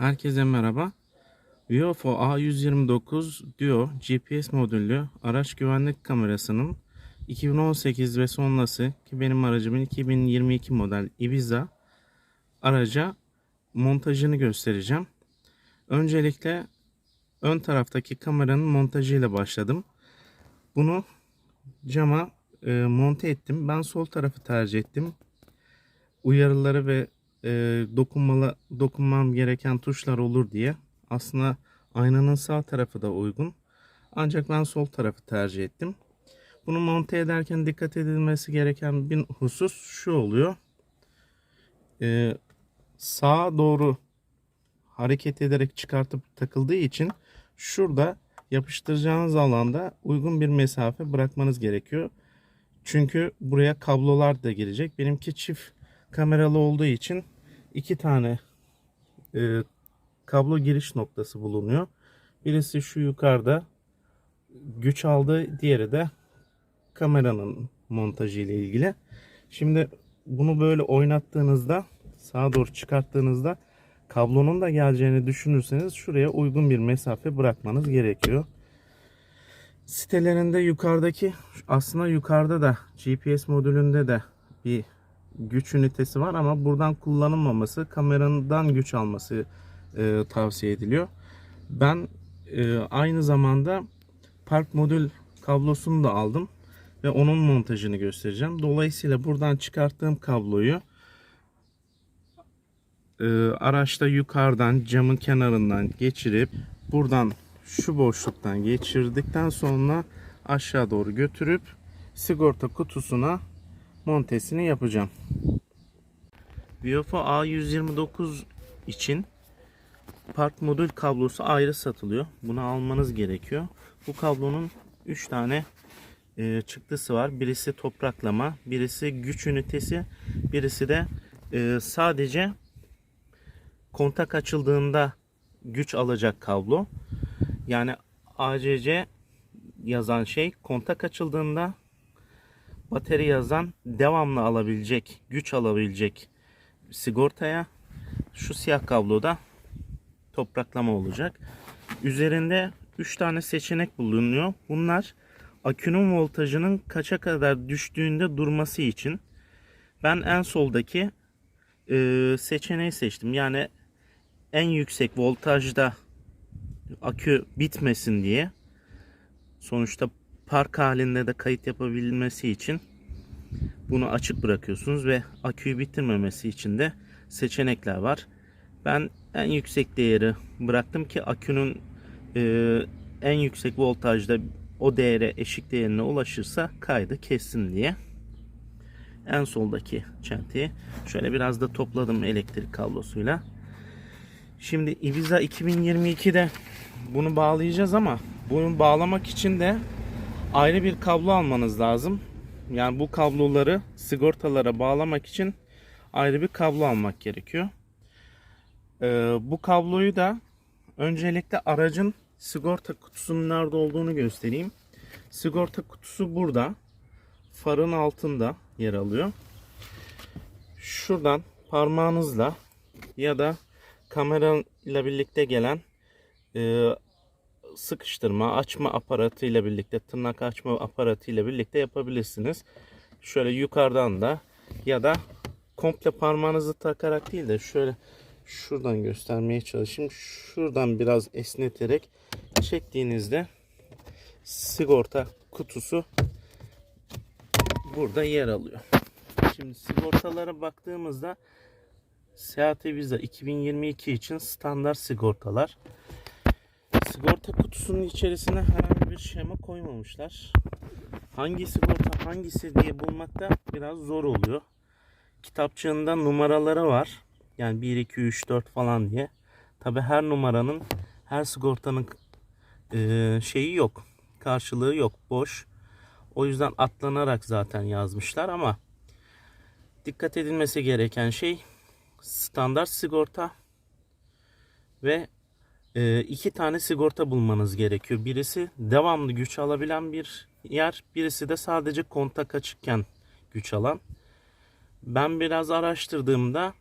Herkese merhaba. UFO A129 Duo GPS modüllü araç güvenlik kamerasının 2018 ve sonrası ki benim aracımın 2022 model Ibiza araca montajını göstereceğim. Öncelikle ön taraftaki kameranın montajıyla başladım. Bunu cama e, monte ettim. Ben sol tarafı tercih ettim. Uyarıları ve e, dokunmalı dokunmam gereken tuşlar olur diye. Aslında aynanın sağ tarafı da uygun. Ancak ben sol tarafı tercih ettim. Bunu monte ederken dikkat edilmesi gereken bir husus şu oluyor. E, sağa doğru hareket ederek çıkartıp takıldığı için şurada yapıştıracağınız alanda uygun bir mesafe bırakmanız gerekiyor. Çünkü buraya kablolar da girecek. Benimki çift kameralı olduğu için iki tane e, kablo giriş noktası bulunuyor. Birisi şu yukarıda güç aldı, diğeri de kameranın montajı ile ilgili. Şimdi bunu böyle oynattığınızda sağa doğru çıkarttığınızda kablonun da geleceğini düşünürseniz şuraya uygun bir mesafe bırakmanız gerekiyor. Sitelerinde yukarıdaki aslında yukarıda da GPS modülünde de bir güç ünitesi var ama buradan kullanılmaması kamerandan güç alması e, tavsiye ediliyor. Ben e, aynı zamanda park modül kablosunu da aldım ve onun montajını göstereceğim. Dolayısıyla buradan çıkarttığım kabloyu e, araçta yukarıdan camın kenarından geçirip buradan şu boşluktan geçirdikten sonra aşağı doğru götürüp sigorta kutusuna montesini yapacağım. Viofo A129 için park modül kablosu ayrı satılıyor. Bunu almanız gerekiyor. Bu kablonun 3 tane e, çıktısı var. Birisi topraklama, birisi güç ünitesi, birisi de e, sadece kontak açıldığında güç alacak kablo. Yani ACC yazan şey kontak açıldığında bateri yazan devamlı alabilecek, güç alabilecek sigortaya şu siyah kabloda topraklama olacak. Üzerinde 3 tane seçenek bulunuyor. Bunlar akünün voltajının kaça kadar düştüğünde durması için ben en soldaki e, seçeneği seçtim. Yani en yüksek voltajda akü bitmesin diye sonuçta park halinde de kayıt yapabilmesi için bunu açık bırakıyorsunuz ve aküyü bitirmemesi için de seçenekler var. Ben en yüksek değeri bıraktım ki akünün e, en yüksek voltajda o değere eşik değerine ulaşırsa kaydı kessin diye. En soldaki çentiyi şöyle biraz da topladım elektrik kablosuyla. Şimdi Ibiza 2022'de bunu bağlayacağız ama bunu bağlamak için de ayrı bir kablo almanız lazım. Yani bu kabloları sigortalara bağlamak için ayrı bir kablo almak gerekiyor. Ee, bu kabloyu da öncelikle aracın sigorta kutusunun nerede olduğunu göstereyim. Sigorta kutusu burada. Farın altında yer alıyor. Şuradan parmağınızla ya da kamerayla birlikte gelen e, sıkıştırma, açma aparatı ile birlikte, tırnak açma aparatı ile birlikte yapabilirsiniz. Şöyle yukarıdan da ya da komple parmağınızı takarak değil de şöyle şuradan göstermeye çalışayım. Şuradan biraz esneterek çektiğinizde sigorta kutusu burada yer alıyor. Şimdi sigortalara baktığımızda Seat Ibiza 2022 için standart sigortalar. Sigorta kutusunun içerisine herhangi bir şema koymamışlar. Hangi sigorta hangisi diye bulmakta biraz zor oluyor. Kitapçığında numaraları var. Yani 1, 2, 3, 4 falan diye. Tabi her numaranın, her sigortanın e, şeyi yok. Karşılığı yok. Boş. O yüzden atlanarak zaten yazmışlar ama dikkat edilmesi gereken şey standart sigorta ve e, iki tane sigorta bulmanız gerekiyor. Birisi devamlı güç alabilen bir yer, birisi de sadece kontak açıkken güç alan. Ben biraz araştırdığımda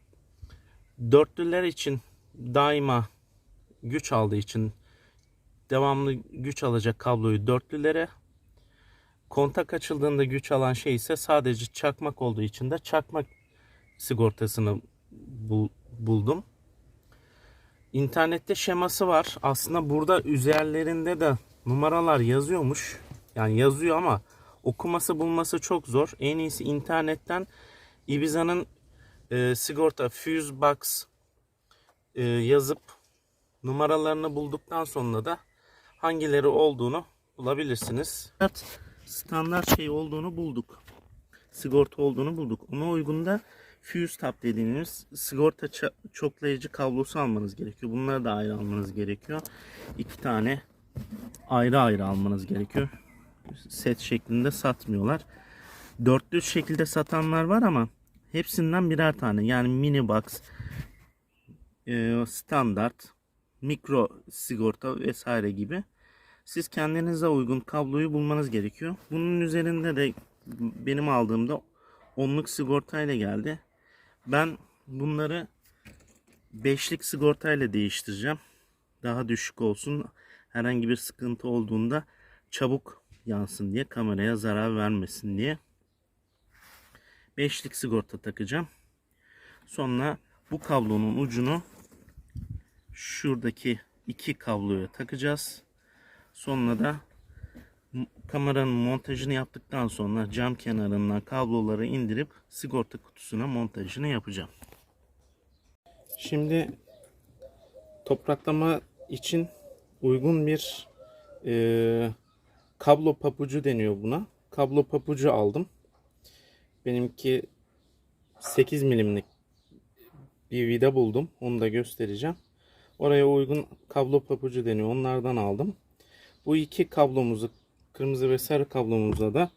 dörtlüler için daima güç aldığı için devamlı güç alacak kabloyu dörtlülere kontak açıldığında güç alan şey ise sadece çakmak olduğu için de çakmak sigortasını bul- buldum. İnternette şeması var. Aslında burada üzerlerinde de numaralar yazıyormuş. Yani yazıyor ama okuması bulması çok zor. En iyisi internetten Ibiza'nın e, sigorta Fuse Box e, yazıp numaralarını bulduktan sonra da hangileri olduğunu bulabilirsiniz. Standart şey olduğunu bulduk. Sigorta olduğunu bulduk. Ona uygun da Fuse tab dediğimiz sigorta çoklayıcı kablosu almanız gerekiyor. Bunları da ayrı almanız gerekiyor. İki tane ayrı ayrı almanız gerekiyor. Set şeklinde satmıyorlar. Dörtlü şekilde satanlar var ama hepsinden birer tane. Yani mini box, e, standart, mikro sigorta vesaire gibi. Siz kendinize uygun kabloyu bulmanız gerekiyor. Bunun üzerinde de benim aldığımda onluk sigortayla geldi. Ben bunları beşlik sigortayla değiştireceğim. Daha düşük olsun. Herhangi bir sıkıntı olduğunda çabuk yansın diye kameraya zarar vermesin diye. Beşlik sigorta takacağım. Sonra bu kablonun ucunu şuradaki iki kabloya takacağız. Sonra da kameranın montajını yaptıktan sonra cam kenarından kabloları indirip sigorta kutusuna montajını yapacağım. Şimdi topraklama için uygun bir e, kablo papucu deniyor buna. Kablo papucu aldım. Benimki 8 milimlik bir vida buldum. Onu da göstereceğim. Oraya uygun kablo papucu deniyor. Onlardan aldım. Bu iki kablomuzu kırmızı ve sarı kablomuza da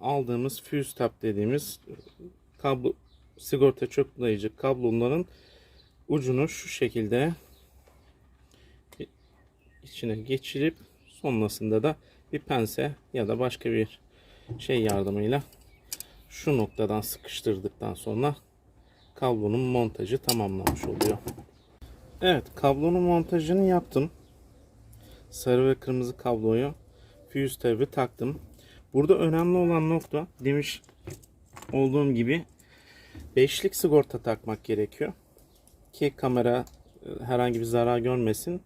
aldığımız fuse tab dediğimiz kablo sigorta çoklayıcı kabloların ucunu şu şekilde içine geçirip sonrasında da bir pense ya da başka bir şey yardımıyla şu noktadan sıkıştırdıktan sonra kablonun montajı tamamlanmış oluyor. Evet kablonun montajını yaptım. Sarı ve kırmızı kabloyu fuse tab'i taktım. Burada önemli olan nokta demiş olduğum gibi beşlik sigorta takmak gerekiyor. Ki kamera e, herhangi bir zarar görmesin.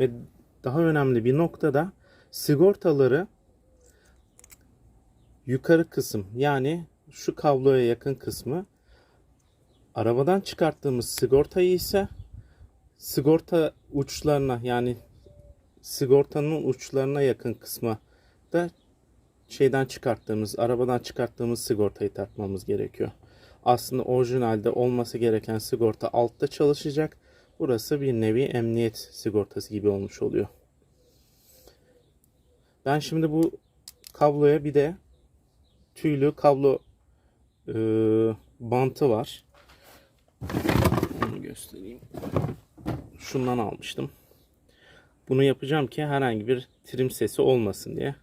Ve daha önemli bir noktada sigortaları yukarı kısım yani şu kabloya yakın kısmı arabadan çıkarttığımız sigortayı ise sigorta uçlarına yani sigortanın uçlarına yakın kısma da şeyden çıkarttığımız, arabadan çıkarttığımız sigortayı takmamız gerekiyor. Aslında orijinalde olması gereken sigorta altta çalışacak. Burası bir nevi emniyet sigortası gibi olmuş oluyor. Ben şimdi bu kabloya bir de tüylü kablo e, bantı var. Onu göstereyim. Şundan almıştım. Bunu yapacağım ki herhangi bir trim sesi olmasın diye.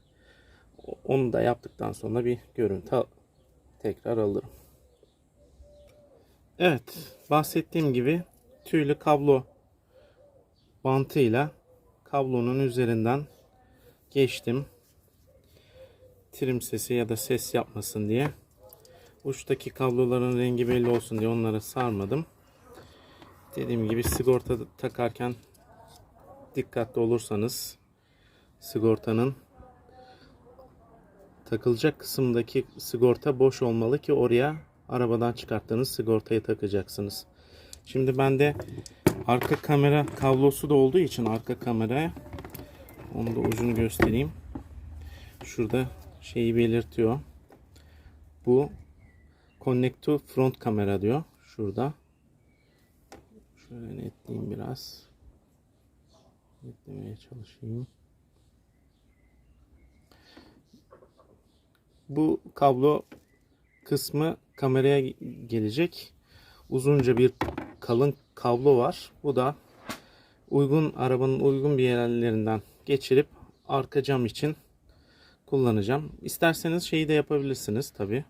Onu da yaptıktan sonra bir görüntü tekrar alırım. Evet, bahsettiğim gibi tüylü kablo bantıyla kablonun üzerinden geçtim. Trim sesi ya da ses yapmasın diye. Uçtaki kabloların rengi belli olsun diye onları sarmadım. Dediğim gibi sigorta takarken dikkatli olursanız sigortanın takılacak kısımdaki sigorta boş olmalı ki oraya arabadan çıkarttığınız sigortayı takacaksınız. Şimdi bende arka kamera kablosu da olduğu için arka kameraya onu da ucunu göstereyim. Şurada şeyi belirtiyor. Bu Connect to front kamera diyor. Şurada. Şöyle netleyeyim biraz. Netlemeye çalışayım. Bu kablo kısmı kameraya gelecek. Uzunca bir kalın kablo var. Bu da uygun arabanın uygun bir yerlerinden geçirip arka cam için kullanacağım. İsterseniz şeyi de yapabilirsiniz tabi.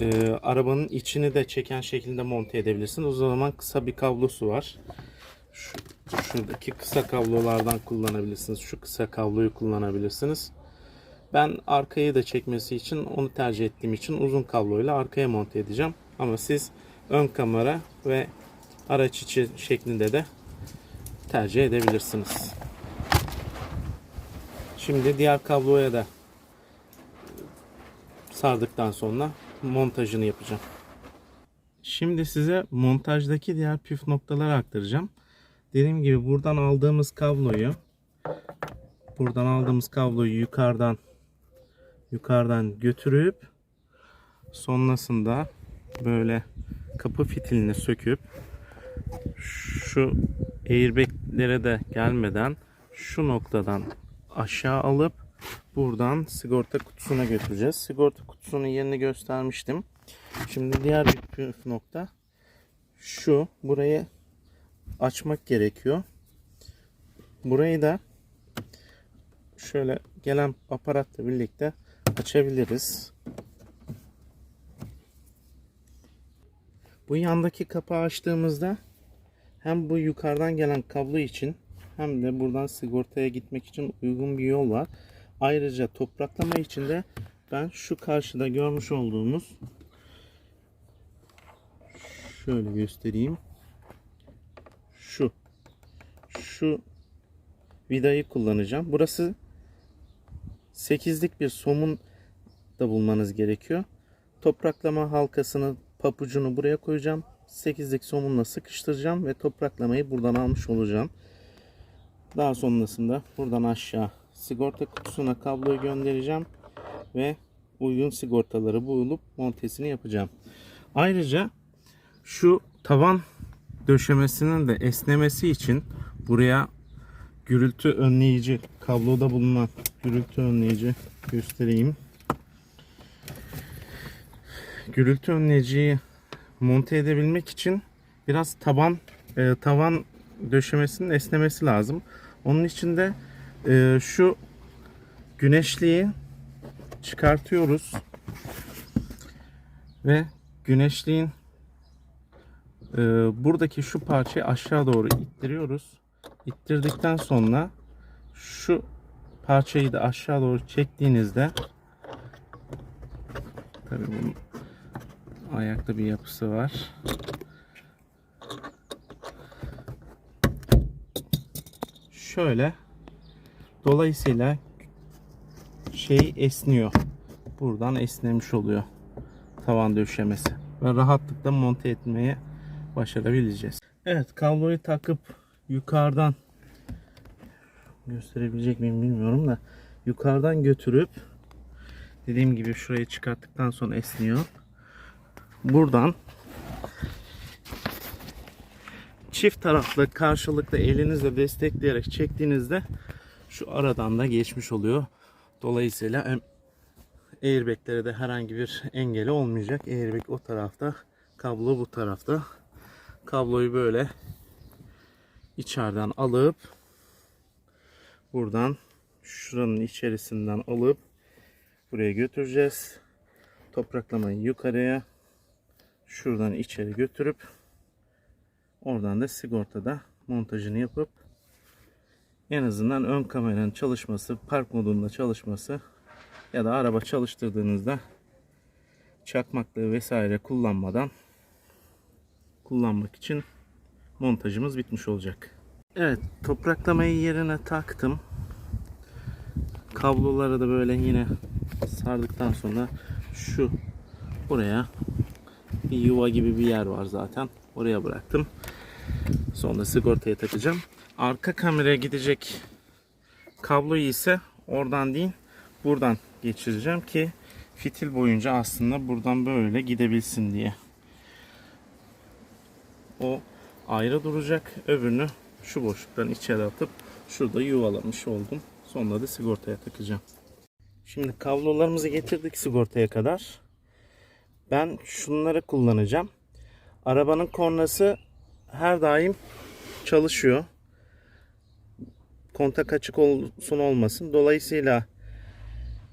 e, arabanın içini de çeken şekilde monte edebilirsiniz. O zaman kısa bir kablosu var. Şu, şuradaki kısa kablolardan kullanabilirsiniz. Şu kısa kabloyu kullanabilirsiniz. Ben arkayı da çekmesi için onu tercih ettiğim için uzun kabloyla arkaya monte edeceğim. Ama siz ön kamera ve araç içi şeklinde de tercih edebilirsiniz. Şimdi diğer kabloya da sardıktan sonra montajını yapacağım. Şimdi size montajdaki diğer püf noktaları aktaracağım. Dediğim gibi buradan aldığımız kabloyu buradan aldığımız kabloyu yukarıdan yukarıdan götürüp sonrasında böyle kapı fitilini söküp şu airbag'lere de gelmeden şu noktadan aşağı alıp buradan sigorta kutusuna götüreceğiz. Sigorta kutusunun yerini göstermiştim. Şimdi diğer bir püf nokta şu burayı açmak gerekiyor. Burayı da şöyle gelen aparatla birlikte açabiliriz. Bu yandaki kapağı açtığımızda hem bu yukarıdan gelen kablo için hem de buradan sigortaya gitmek için uygun bir yol var. Ayrıca topraklama için de ben şu karşıda görmüş olduğumuz şöyle göstereyim. Şu şu vidayı kullanacağım. Burası 8'lik bir somun da bulmanız gerekiyor. Topraklama halkasını papucunu buraya koyacağım. 8'lik somunla sıkıştıracağım ve topraklamayı buradan almış olacağım. Daha sonrasında buradan aşağı sigorta kutusuna kabloyu göndereceğim ve uygun sigortaları bulup montesini yapacağım. Ayrıca şu tavan döşemesinin de esnemesi için buraya gürültü önleyici kabloda bulunan gürültü önleyici göstereyim. Gürültü önleyiciyi monte edebilmek için biraz taban e, tavan döşemesinin esnemesi lazım. Onun için de e, şu güneşliği çıkartıyoruz ve güneşliğin e, buradaki şu parçayı aşağı doğru ittiriyoruz. İttirdikten sonra şu parçayı da aşağı doğru çektiğinizde tabii bunun ayakta bir yapısı var. Şöyle dolayısıyla şey esniyor. Buradan esnemiş oluyor tavan döşemesi ve rahatlıkla monte etmeye başarabileceğiz. Evet kabloyu takıp yukarıdan gösterebilecek miyim bilmiyorum da yukarıdan götürüp dediğim gibi şurayı çıkarttıktan sonra esniyor. Buradan çift taraflı karşılıklı elinizle destekleyerek çektiğinizde şu aradan da geçmiş oluyor. Dolayısıyla airbaglere de herhangi bir engeli olmayacak. Airbag o tarafta, kablo bu tarafta. Kabloyu böyle içeriden alıp buradan şuranın içerisinden alıp buraya götüreceğiz. Topraklamayı yukarıya şuradan içeri götürüp oradan da sigortada montajını yapıp en azından ön kameranın çalışması, park modunda çalışması ya da araba çalıştırdığınızda çakmaklığı vesaire kullanmadan kullanmak için montajımız bitmiş olacak. Evet topraklamayı yerine taktım. Kabloları da böyle yine sardıktan sonra şu buraya bir yuva gibi bir yer var zaten. Oraya bıraktım. Sonra sigortaya takacağım. Arka kameraya gidecek kabloyu ise oradan değil buradan geçireceğim ki fitil boyunca aslında buradan böyle gidebilsin diye. O ayrı duracak. Öbürünü şu boşluktan içeri atıp şurada yuvalamış oldum. Sonra da sigortaya takacağım. Şimdi kablolarımızı getirdik sigortaya kadar. Ben şunları kullanacağım. Arabanın kornası her daim çalışıyor. Kontak açık olsun olmasın. Dolayısıyla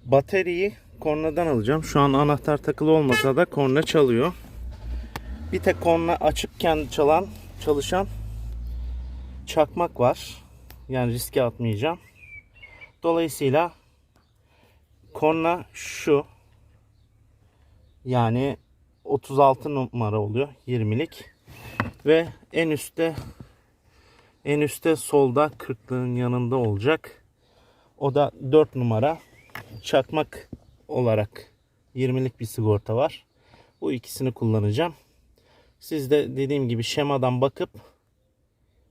bataryayı kornadan alacağım. Şu an anahtar takılı olmasa da korna çalıyor. Bir tek korna açıkken çalan, çalışan çakmak var. Yani riske atmayacağım. Dolayısıyla korna şu. Yani 36 numara oluyor 20'lik. Ve en üstte en üstte solda 40'lığın yanında olacak. O da 4 numara çakmak olarak 20'lik bir sigorta var. Bu ikisini kullanacağım. Siz de dediğim gibi şemadan bakıp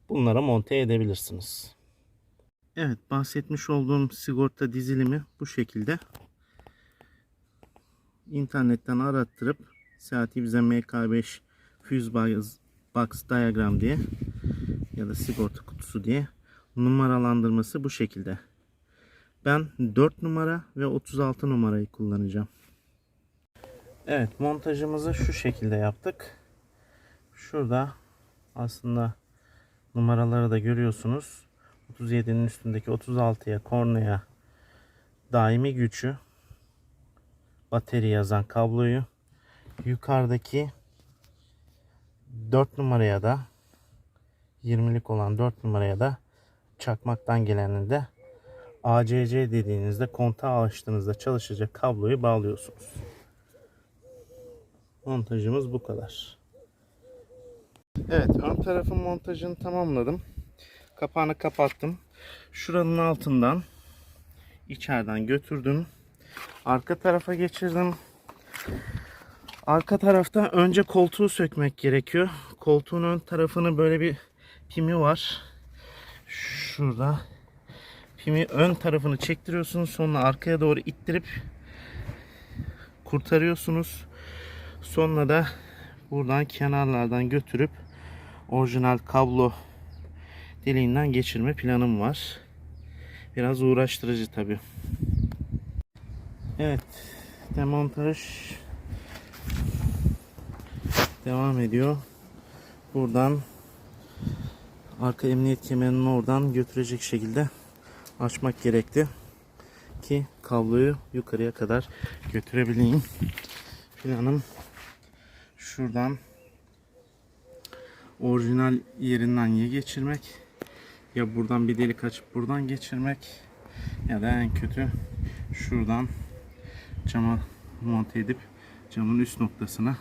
bunlara monte edebilirsiniz. Evet bahsetmiş olduğum sigorta dizilimi bu şekilde. İnternetten arattırıp Seati bize MK5 Fuse Box Diagram diye ya da sigorta kutusu diye numaralandırması bu şekilde. Ben 4 numara ve 36 numarayı kullanacağım. Evet montajımızı şu şekilde yaptık. Şurada aslında numaraları da görüyorsunuz. 37'nin üstündeki 36'ya kornaya daimi gücü bateri yazan kabloyu yukarıdaki 4 numaraya da 20'lik olan 4 numaraya da çakmaktan gelenini de ACC dediğinizde kontağı açtığınızda çalışacak kabloyu bağlıyorsunuz. Montajımız bu kadar. Evet ön tarafın montajını tamamladım. Kapağını kapattım. Şuranın altından içeriden götürdüm. Arka tarafa geçirdim. Arka tarafta önce koltuğu sökmek gerekiyor. Koltuğun ön tarafını böyle bir pimi var. Şurada. Pimi ön tarafını çektiriyorsunuz. Sonra arkaya doğru ittirip kurtarıyorsunuz. Sonra da buradan kenarlardan götürüp orijinal kablo deliğinden geçirme planım var. Biraz uğraştırıcı tabi. Evet. Demontaj devam ediyor. Buradan arka emniyet kemerinin oradan götürecek şekilde açmak gerekti ki kabloyu yukarıya kadar götürebileyim. Planım şuradan orijinal yerinden ya geçirmek ya buradan bir delik açıp buradan geçirmek ya da en kötü şuradan cama monte edip camın üst noktasına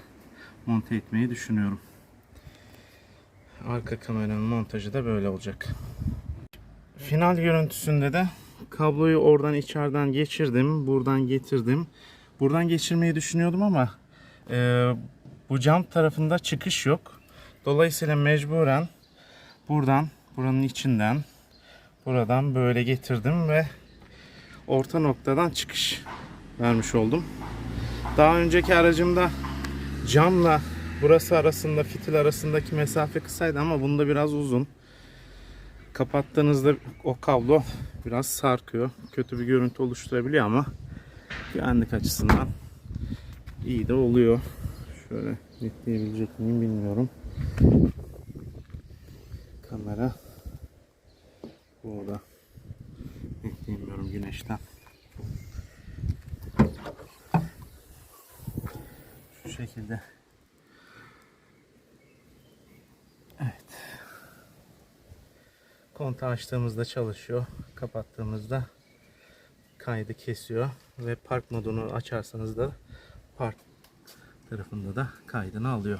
monte etmeyi düşünüyorum. Arka kameranın montajı da böyle olacak. Final görüntüsünde de kabloyu oradan içeriden geçirdim. Buradan getirdim. Buradan geçirmeyi düşünüyordum ama e, bu cam tarafında çıkış yok. Dolayısıyla mecburen buradan, buranın içinden, buradan böyle getirdim ve orta noktadan çıkış vermiş oldum. Daha önceki aracımda camla burası arasında, fitil arasındaki mesafe kısaydı ama bunda biraz uzun. Kapattığınızda o kablo biraz sarkıyor. Kötü bir görüntü oluşturabiliyor ama güvenlik açısından iyi de oluyor. Şöyle netleyebilecek miyim bilmiyorum. Kamera burada. Netleyemiyorum güneşten. Şu şekilde. Evet. Kontağı açtığımızda çalışıyor. Kapattığımızda kaydı kesiyor. Ve park modunu açarsanız da park tarafında da kaydını alıyor.